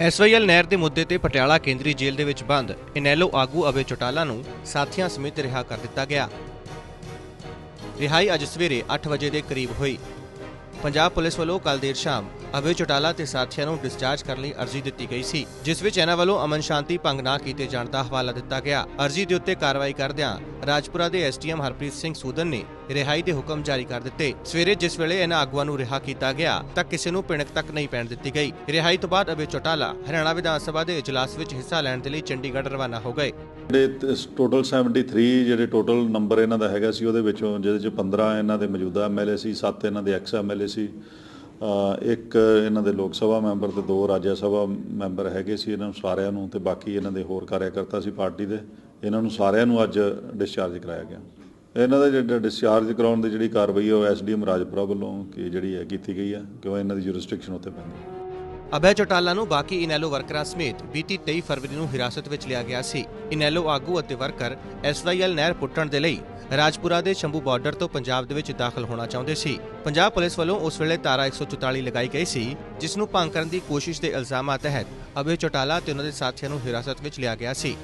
SYL ਨਹਿਰ ਦੇ ਮੁੱਦੇ ਤੇ ਪਟਿਆਲਾ ਕੇਂਦਰੀ ਜੇਲ੍ਹ ਦੇ ਵਿੱਚ ਬੰਦ, ਇਨੈਲੋ ਆਗੂ ਅਵੇ ਚੋਟਾਲਾ ਨੂੰ ਸਾਥੀਆਂ ਸਮੇਤ ਰਿਹਾ ਕਰ ਦਿੱਤਾ ਗਿਆ। ਰਿਹਾਈ ਅੱਜ ਸਵੇਰੇ 8 ਵਜੇ ਦੇ ਕਰੀਬ ਹੋਈ। ਪੰਜਾਬ ਪੁਲਿਸ ਵੱਲੋਂ ਕੱਲ ਦੇਰ ਸ਼ਾਮ ਅਵੇ ਚੋਟਾਲਾ ਤੇ ਸਾਥੀਆਂ ਨੂੰ ਡਿਸਚਾਰਜ ਕਰਨ ਲਈ ਅਰਜ਼ੀ ਦਿੱਤੀ ਗਈ ਸੀ, ਜਿਸ ਵਿੱਚ ਇਹਨਾਂ ਵੱਲੋਂ ਅਮਨ ਸ਼ਾਂਤੀ ਭੰਗ ਨਾ ਕੀਤੇ ਜਾਣ ਦਾ ਹਵਾਲਾ ਦਿੱਤਾ ਗਿਆ। ਅਰਜ਼ੀ ਦੇ ਉੱਤੇ ਕਾਰਵਾਈ ਕਰਦਿਆਂ ਰਾਜਪੁਰਾ ਦੇ ਐਸਟੀਐਮ ਹਰਪ੍ਰੀਤ ਸਿੰਘ ਸੂਦਨ ਨੇ ਰਿਹਾਈ ਦੇ ਹੁਕਮ ਜਾਰੀ ਕਰ ਦਿੱਤੇ। ਸਵੇਰੇ ਜਿਸ ਵੇਲੇ ਇਹਨਾਂ ਆਗੂਆਂ ਨੂੰ ਰਿਹਾ ਕੀਤਾ ਗਿਆ, ਤਾਂ ਕਿਸੇ ਨੂੰ ਪਿਣਕ ਤੱਕ ਨਹੀਂ ਪੈਣ ਦਿੱਤੀ ਗਈ। ਰਿਹਾਈ ਤੋਂ ਬਾਅਦ ਅਬੇ ਚੋਟਾਲਾ, ਹਰਿਆਣਾ ਵਿਧਾਨ ਸਭਾ ਦੇ ਇਜਲਾਸ ਵਿੱਚ ਹਿੱਸਾ ਲੈਣ ਦੇ ਲਈ ਚੰਡੀਗੜ੍ਹ ਰਵਾਨਾ ਹੋ ਗਏ। ਜਿਹੜੇ ਟੋਟਲ 73 ਜਿਹੜੇ ਟੋਟਲ ਨੰਬਰ ਇਹਨਾਂ ਦਾ ਹੈਗਾ ਸੀ, ਉਹਦੇ ਵਿੱਚੋਂ ਜਿਹਦੇ ਚ 15 ਇਹਨਾਂ ਦੇ ਮੌਜੂਦਾ ਐਮਐਲਏ ਸੀ 7 ਇਹਨਾਂ ਦੇ ਐਕਸ ਐਮਐਲਏ ਸੀ ਇੱਕ ਇਹਨਾਂ ਦੇ ਲੋਕ ਸਭਾ ਮੈਂਬਰ ਤੇ ਦੋ ਰਾਜ ਸਭਾ ਮੈਂਬਰ ਹੈਗੇ ਸੀ ਇਹਨਾਂ ਨੂੰ ਸਾਰਿਆਂ ਨੂੰ, ਤੇ ਬਾਕੀ ਇਹਨਾਂ ਦੇ ਹੋਰ ਕਾਰਿਆਕਰਤਾ ਸੀ ਪਾਰਟੀ ਦੇ। ਇਹਨਾਂ ਨੂੰ ਸਾਰਿਆਂ ਨੂੰ ਅੱਜ ਡਿਸਚਾਰਜ ਕਰਾਇਆ ਗਿਆ। ਇਹਨਾਂ ਦਾ ਜਿਹੜਾ ਡਿਸਚਾਰਜ ਕਰਾਉਣ ਦੀ ਜਿਹੜੀ ਕਾਰਵਾਈ ਹੈ ਉਹ ਐਸਡੀਐਮ ਰਾਜਪੁਰਾ ਵੱਲੋਂ ਕੀ ਜਿਹੜੀ ਹੈ ਕੀਤੀ ਗਈ ਹੈ ਕਿਉਂ ਇਹਨਾਂ ਦੀ ਜੁਰਿਸਡਿਕਸ਼ਨ ਉੱਤੇ ਪੈਂਦੀ ਹੈ ਅਭੈ ਚੋਟਾਲਾ ਨੂੰ ਬਾਕੀ ਇਨੈਲੋ ਵਰਕਰਾਂ ਸਮੇਤ ਬੀਤੀ 23 ਫਰਵਰੀ ਨੂੰ ਹਿਰਾਸਤ ਵਿੱਚ ਲਿਆ ਗਿਆ ਸੀ। ਇਨੈਲੋ ਆਗੂ ਅਤੇ ਵਰਕਰ ਐਸਵਾਈਐਲ ਨਹਿਰ ਪੁੱਟਣ ਦੇ ਲਈ ਰਾਜਪੁਰਾ ਦੇ ਸ਼ੰਭੂ ਬਾਰਡਰ ਤੋਂ ਪੰਜਾਬ ਦੇ ਵਿੱਚ ਦਾਖਲ ਹੋਣਾ ਚਾਹੁੰਦੇ ਸੀ। ਪੰਜਾਬ ਪੁਲਿਸ ਵੱਲੋਂ ਉਸ ਵੇਲੇ ਧਾਰਾ 144 ਲਗਾਈ ਗਈ ਸੀ, ਜਿਸ ਨੂੰ ਭੰਗ ਕਰਨ ਦੀ ਕੋਸ਼ਿਸ਼ ਦੇ ਇਲਜ਼ਾਮਾਂ ਤਹਿਤ ਅਭੈ ਚੋਟਾਲਾ ਤੇ ਉਹਨਾਂ ਦੇ ਸਾਥੀਆਂ ਨੂੰ ਹਿਰਾਸਤ ਵਿੱਚ ਲਿਆ ਗਿਆ ਸੀ।